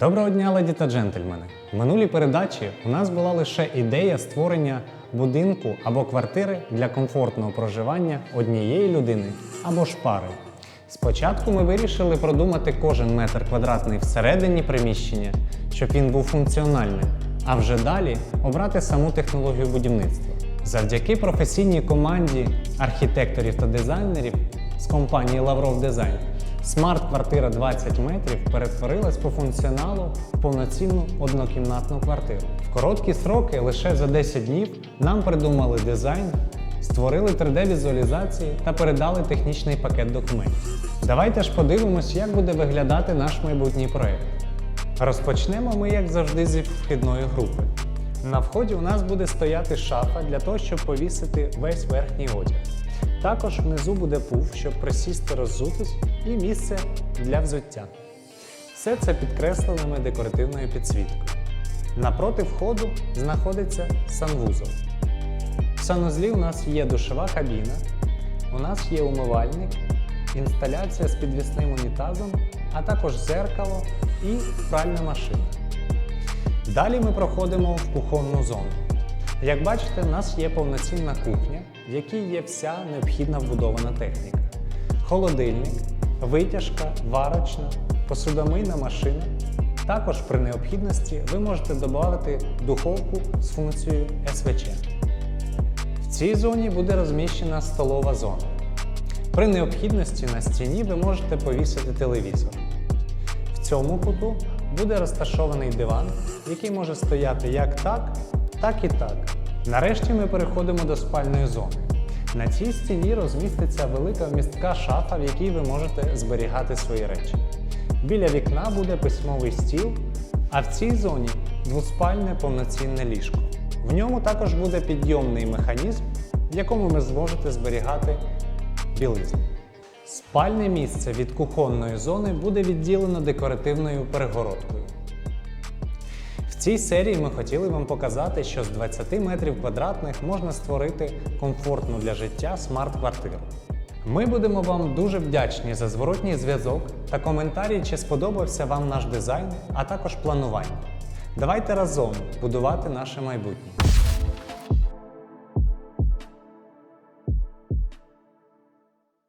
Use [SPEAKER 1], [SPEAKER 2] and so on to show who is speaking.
[SPEAKER 1] Доброго дня, леді та джентльмени! В минулій передачі у нас була лише ідея створення будинку або квартири для комфортного проживання однієї людини або ж пари. Спочатку ми вирішили продумати кожен метр квадратний всередині приміщення, щоб він був функціональним, а вже далі обрати саму технологію будівництва. Завдяки професійній команді архітекторів та дизайнерів з компанії Lavrov Design Смарт-квартира 20 метрів перетворилась по функціоналу в повноцінну однокімнатну квартиру. В короткі сроки, лише за 10 днів, нам придумали дизайн, створили 3D-візуалізації та передали технічний пакет документів. Давайте ж подивимось, як буде виглядати наш майбутній проект. Розпочнемо ми, як завжди, зі вхідної групи. На вході у нас буде стояти шафа для того, щоб повісити весь верхній одяг. Також внизу буде пуф, щоб присісти роззутись, і місце для взуття. Все це підкресленими декоративною підсвіткою. Напроти входу знаходиться санвузол. В санузлі у нас є душова кабіна, у нас є умивальник, інсталяція з підвісним унітазом, а також зеркало і пральна машина. Далі ми проходимо в кухонну зону. Як бачите, в нас є повноцінна кухня, в якій є вся необхідна вбудована техніка: холодильник, витяжка, варочна, посудомийна машина. Також при необхідності ви можете додати духовку з функцією СВЧ. В цій зоні буде розміщена столова зона. При необхідності на стіні ви можете повісити телевізор. В цьому куту буде розташований диван, який може стояти як так, так і так. Нарешті ми переходимо до спальної зони. На цій стіні розміститься велика вмістка шафа, в якій ви можете зберігати свої речі. Біля вікна буде письмовий стіл, а в цій зоні двоспальне повноцінне ліжко. В ньому також буде підйомний механізм, в якому ви зможете зберігати білизну. Спальне місце від кухонної зони буде відділено декоративною перегородкою. Цій серії ми хотіли вам показати, що з 20 метрів квадратних можна створити комфортну для життя смарт-квартиру. Ми будемо вам дуже вдячні за зворотній зв'язок та коментарі, чи сподобався вам наш дизайн, а також планування. Давайте разом будувати наше майбутнє.